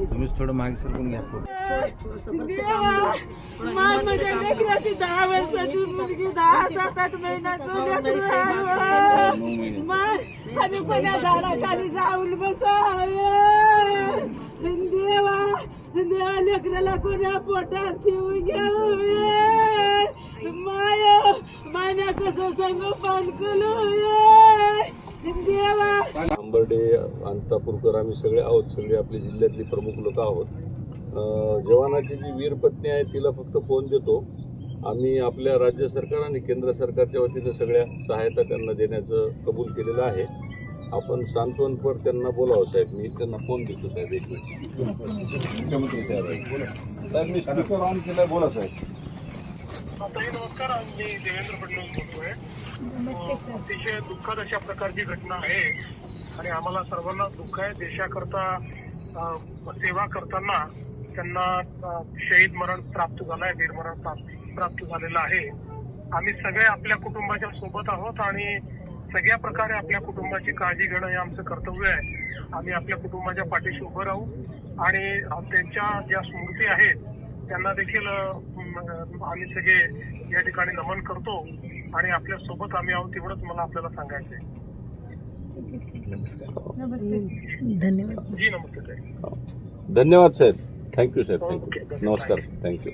तुम्हीच थोडं मागे सरकून घ्या माझ्या लेकराची दहा वर्षाची मुलगी दहा सात आठ महिन्याचं लेकरू आहे. मान आम्ही कोण्या झाडाखाली जाऊन बसाय देवा देवा लेकराला कोण्या पोटात ठेवून घेऊ माय मान्या कसं संगोपन करू. देवा. आंबर्डे अंतापूरकर आम्ही सगळे आहोत. सगळे आपल्या जिल्ह्यातले प्रमुख लोक आहोत. जवानाची जी वीर पत्नी आहे तिला फक्त फोन देतो. आम्ही आपल्या राज्य सरकार आणि केंद्र सरकारच्या वतीनं सगळ्या सहायता त्यांना देण्याचं कबूल केलेलं आहे. आपण सांत्वनपर त्यांना बोलावं साहेब. मी त्यांना फोन देतो साहेब. एक मिनिट. मुख्यमंत्री साहेब साहेब मी स्पीकर ऑन केलाय. बोला साहेब. ताई नमस्कार. मी देवेंद्र फडणवीस बोलतोय. अतिशय दुःखद अशा प्रकारची घटना आहे. आणि आम्हाला सर्वांना दुःख आहे. देशाकरता सेवा करताना त्यांना शहीद मरण प्राप्त झालं आहे वीरमरण प्राप्त प्राप्त झालेलं आहे. आम्ही सगळे आपल्या कुटुंबाच्या सोबत आहोत आणि सगळ्या प्रकारे आपल्या कुटुंबाची काळजी घेणं हे आमचं कर्तव्य आहे. आम्ही आपल्या कुटुंबाच्या पाठीशी उभं राहू आणि त्यांच्या ज्या स्मृती आहेत त्यांना देखील आम्ही सगळे या ठिकाणी नमन करतो आणि आपल्यासोबत आम्ही आहोत तेवढंच मला आपल्याला सांगायचं आहे धन्यवाद. जी नमस्ते धन्यवाद साहेब. थँक्यू साहेब थँक्यू नमस्कार थँक्यू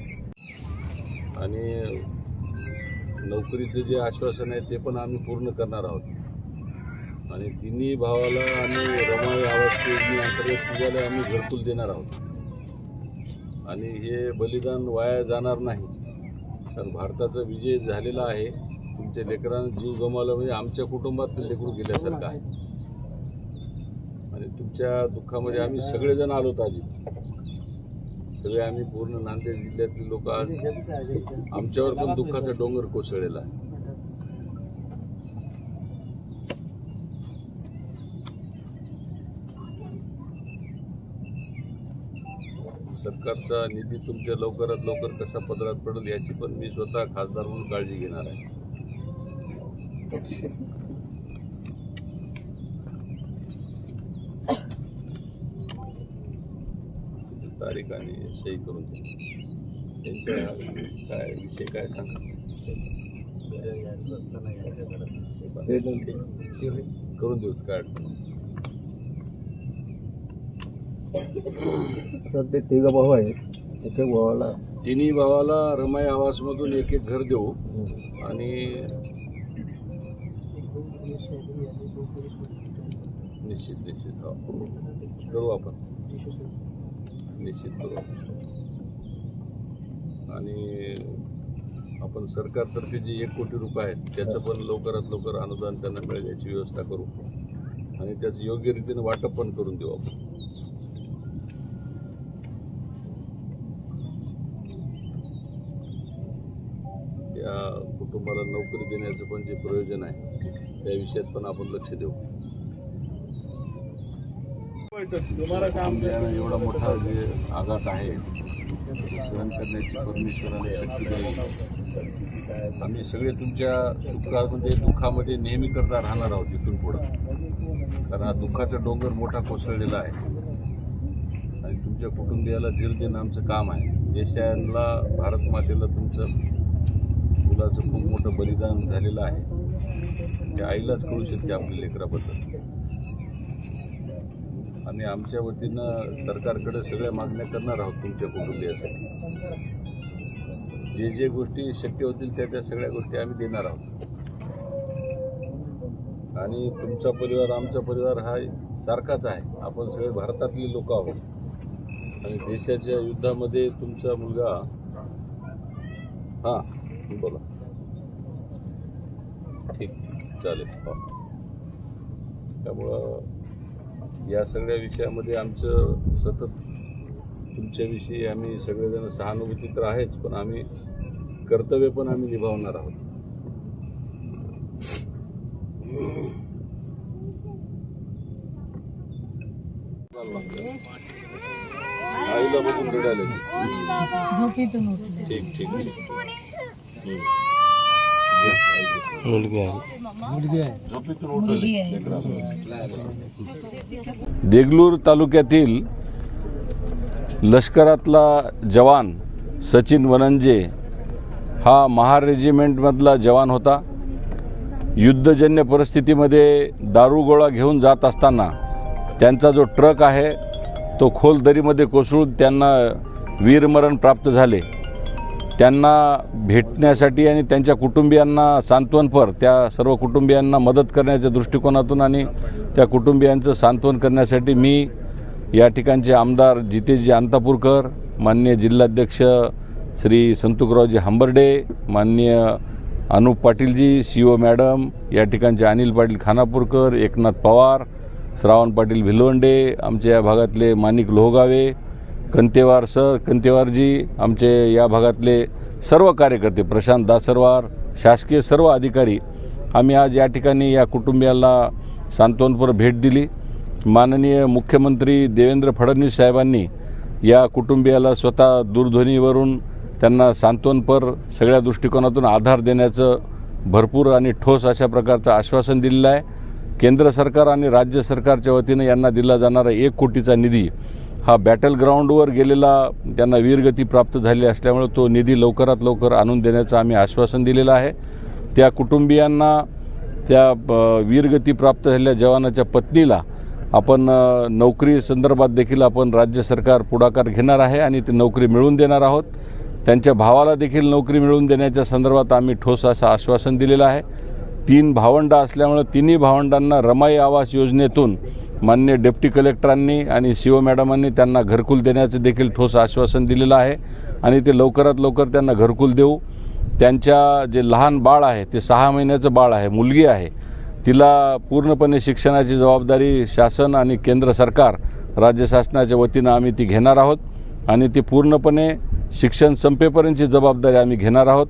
आणि नोकरीचं जे आश्वासन आहे ते पण आम्ही पूर्ण करणार आहोत. आणि तिन्ही भावाला आम्ही रमाई आवास योजने अंतर्गत आम्ही घरकुल देणार आहोत. आणि हे बलिदान वाया जाणार नाही. कारण भारताचा विजय झालेला आहे. तुमच्या लेकरांना जीव गमावला म्हणजे आमच्या कुटुंबात लेकरू गेल्यासारखं आहे. आणि तुमच्या दुःखामध्ये आम्ही सगळेजण आलोत आज सगळे आम्ही पूर्ण नांदेड जिल्ह्यातले लोक आज आमच्यावर पण दुःखाचा डोंगर कोसळलेला आहे. सरकारचा निधी तुमच्या लवकरात लवकर कसा पदरात पडेल याची पण मी स्वतः खासदार म्हणून काळजी घेणार आहे त्याची तारीख आणि सही करून. त्यांच्या काय विषय काय सांगा? करून देऊ नाही. सर ते तिघ भाऊ आहेत. एक एक भावाला तिन्ही भावाला रमाई आवासमधून एक एक घर देऊ आणि निश्चित निश्चित. हो. करू आपण. निश्चित करू. आणि आपण सरकारतर्फे जे एक कोटी रुपये आहेत त्याचं पण लवकरात लवकर अनुदान त्यांना मिळेल याची व्यवस्था करू. आणि त्याचं योग्य रीतीने वाटप पण करून देऊ आपण. या कुटुंबाला नोकरी देण्याचं पण जे प्रयोजन आहे त्या विषयात पण आपण लक्ष देऊ. आमच्या एवढा मोठा जे आघात आहे सहन करण्याची परमेश्वराने शक्ती द्यावी आम्ही सगळे तुमच्या सुखामध्ये दुःखामध्ये नेहमी करता राहणार आहोत इथून पुढं. कारण हा दुःखाचा डोंगर मोठा कोसळलेला आहे. आणि तुमच्या कुटुंबियाला धीर देणं आमचं काम आहे. देशाला भारत मातेला तुमचं मुलाचं खूप मोठं बलिदान झालेलं आहे. त्या आईलाच कळू शकते आपल्या लेकराबद्दल. आणि आमच्या वतीनं सरकारकडे सगळ्या मागण्या करणार आहोत तुमच्या कुटुंबियासाठी. जे जे गोष्टी शक्य होतील त्या त्या सगळ्या गोष्टी आम्ही देणार आहोत. आणि तुमचा परिवार आमचा परिवार हा सारखाच आहे. आपण सगळे भारतातले लोक आहोत. आणि देशाच्या युद्धामध्ये तुमचा मुलगा हां बोला. ठीक चालेल. हां. त्यामुळं या सगळ्या विषयामध्ये आमचं सतत तुमच्याविषयी आम्ही सगळेजण सहानुभूती तर आहेच पण आम्ही कर्तव्य पण आम्ही निभावणार आहोत. आईला बघून उठले. ठीक ठीक ठीक. देगलूर तालुक्यातील लष्करातला जवान सचिन वनंजे हा महार रेजिमेंटमधला जवान होता. युद्धजन्य परिस्थितीमध्ये दारुगोळा घेऊन जात असताना त्यांचा जो ट्रक आहे तो खोल दरीमध्ये कोसळून त्यांना वीरमरण प्राप्त झाले. त्यांना भेटण्यासाठी आणि त्यांच्या कुटुंबियांना सांत्वनपर त्या सर्व कुटुंबियांना मदत करण्याच्या दृष्टिकोनातून आणि त्या कुटुंबियांचं सांत्वन करण्यासाठी मी या ठिकाणचे आमदार जितेशजी अंतापूरकर माननीय जिल्हाध्यक्ष श्री संतुकरावजी हंबर्डे माननीय Anup Patilji C O madam या ठिकाणचे अनिल पाटील खानापूरकर एकनाथ पवार श्रावण पाटील भिलवंडे आमच्या या भागातले माणिक लोहगावे कंतेवार सर कंतेवारजी आमचे या भागातले सर्व कार्यकर्ते प्रशांत दासरवार शासकीय सर्व अधिकारी आम्ही आज या ठिकाणी या कुटुंबियाला सांत्वनपर भेट दिली. माननीय मुख्यमंत्री देवेंद्र फडणवीस साहेबांनी या कुटुंबियाला स्वतः दूरध्वनीवरून त्यांना सांत्वनपर सगळ्या दृष्टिकोनातून आधार देण्याचं भरपूर आणि ठोस अशा प्रकारचं आश्वासन दिलेलं आहे. केंद्र सरकार आणि राज्य सरकारच्या वतीनं यांना दिला जाणारा एक कोटीचा निधी हा बॅटल ग्राउंडवर गेलेला त्यांना वीरगती प्राप्त झाली असल्यामुळे तो निधी लवकरात लवकर आणून देण्याचं आम्ही आश्वासन दिलेलं आहे. त्या कुटुंबियांना त्या वीरगती प्राप्त झालेल्या जवानाच्या पत्नीला आपण नोकरी संदर्भात देखील आपण राज्य सरकार पुढाकार घेणार आहे आणि ती नोकरी मिळवून देणार आहोत. त्यांच्या भावाला देखील नोकरी मिळवून देण्याच्या संदर्भात आम्ही ठोस असं आश्वासन दिलेलं आहे. तीन भावंडं असल्यामुळं तिन्ही भावंडांना रमाई आवास योजनेतून मान्य डेप्टी कलेक्टरांनी आणि सी ओ मॅडमांनी त्यांना घरकुल देण्याचं देखील ठोस आश्वासन दिलेलं आहे. आणि ते लवकरात लवकर त्यांना घरकुल देऊ. त्यांच्या जे लहान बाळ आहे ते सहा महिन्याचं बाळ आहे मुलगी आहे तिला पूर्णपणे शिक्षणाची जबाबदारी शासन आणि केंद्र सरकार राज्य शासनाच्या वतीनं आम्ही ती घेणार आहोत. आणि ती पूर्णपणे शिक्षण संपेपर्यंतची जबाबदारी आम्ही घेणार आहोत.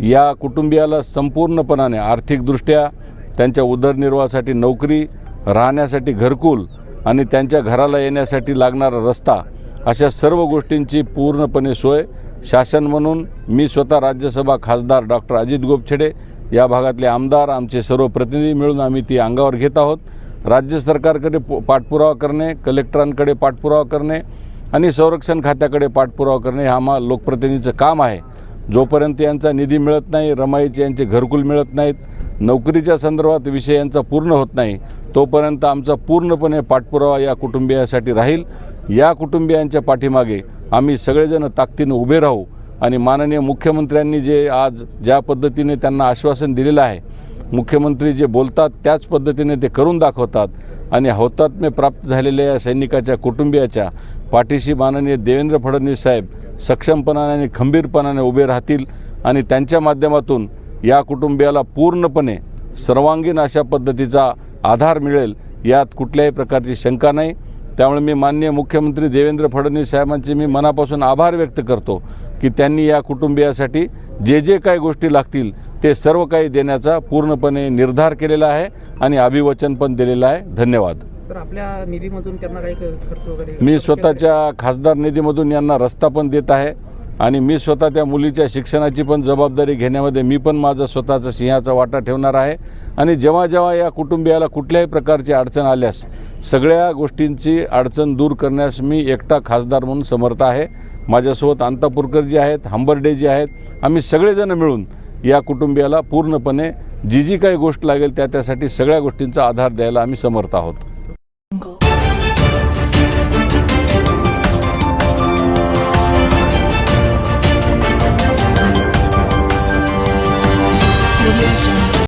या कुटुंबियाला संपूर्णपणाने आर्थिकदृष्ट्या त्यांच्या उदरनिर्वाहासाठी नोकरी राहण्यासाठी घरकुल आणि त्यांच्या घराला येण्यासाठी लागणारा रस्ता अशा सर्व गोष्टींची पूर्णपणे सोय. शासन म्हणून मी स्वतः राज्यसभा खासदार डॉक्टर अजित गोपछेडे या भागातले आमदार आमचे सर्व प्रतिनिधी मिळून आम्ही ती अंगावर घेत आहोत. राज्य सरकारकडे पाठपुरावा करणे कलेक्टरांकडे पाठपुरावा करणे आणि संरक्षण खात्याकडे पाठपुरावा करणे हे आम्हा लोकप्रतिनिधीचं काम आहे. जोपर्यंत यांचा निधी मिळत नाही रमाईचे यांचे घरकुल मिळत नाहीत नोकरीच्या संदर्भात विषय यांचा पूर्ण होत नाही तोपर्यंत आमचा पूर्णपणे पाठपुरावा या कुटुंबियासाठी राहील. या कुटुंबियांच्या पाठीमागे आम्ही सगळेजण ताकदीनं उभे राहू आणि माननीय मुख्यमंत्र्यांनी जे आज ज्या पद्धतीने त्यांना आश्वासन दिलेलं आहे मुख्यमंत्री जे बोलतात त्याच पद्धतीने ते करून दाखवतात आणि हौतात्म्य प्राप्त झालेल्या या सैनिकाच्या कुटुंबियाच्या पाठीशी माननीय देवेंद्र फडणवीस साहेब सक्षमपणाने आणि खंबीरपणाने उभे राहतील आणि त्यांच्या माध्यमातून या कुटुंबियाला पूर्णपणे सर्वांगीण अशा पद्धतीचा आधार मिळेल यात कुठल्याही प्रकारची शंका नाही. त्यामुळे मी माननीय मुख्यमंत्री देवेंद्र फडणवीस साहेबांचे मी मनापासून आभार व्यक्त करतो की त्यांनी या कुटुंबियासाठी जे जे काही गोष्टी लागतील ते सर्व काही देण्याचा पूर्णपणे निर्धार केलेला आहे आणि अभिवचन पण दिलेलं आहे. धन्यवाद. सर आपल्या निधीमधून त्यांना काही खर्च वगैरे मी स्वतःच्या खासदार निधीमधून यांना रस्ता पण देत आहे. आणि मी स्वतः त्या मुलीच्या शिक्षणाची पण जबाबदारी घेण्यामध्ये मी पण माझा स्वतःचा सिंहाचा वाटा ठेवणार आहे. आणि जेव्हा जेव्हा या कुटुंबियाला कुठल्याही प्रकारची अडचण आल्यास सगळ्या गोष्टींची अडचण दूर करण्यास मी एकटा खासदार म्हणून समर्थ आहे. माझ्यासोबत अंतापूरकर जी आहेत हंबर्डे जी आहेत. आम्ही सगळेजण मिळून या कुटुंबियाला पूर्णपणे जी जी काही गोष्ट लागेल त्या त्यासाठी सगळ्या गोष्टींचा आधार द्यायला आम्ही समर्थ आहोत.